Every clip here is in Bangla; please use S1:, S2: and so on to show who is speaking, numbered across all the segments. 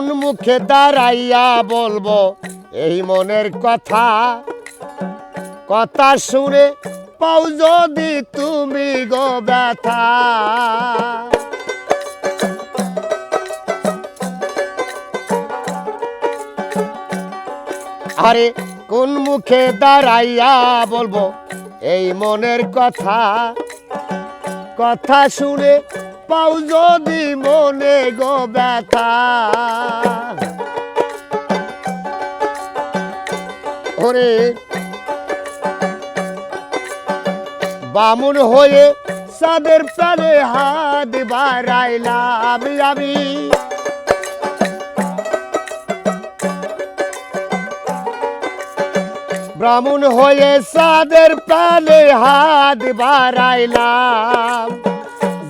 S1: মুখে দাঁড়াইয়া বলব? এই মনের কথা কথা শুনে পাও যদি তুমি গো ব্যথা। আরে কোন মুখে দাঁড়াইয়া বলব? এই মনের কথা কথা শুনে পাও যদি মনে গো ব্যথা। ওরে, বামুন হয়ে সাদের প্রাণে হাত বাড়াইলাম আমি। ব্রাহ্মণ হয়ে সাদের প্রাণে হাত বাড়াইলাম।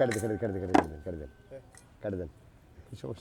S1: കരുതൽ കരുതൽ കരുതൽ കരുതൽ കരുതൽ കരുതൽ ശോഷ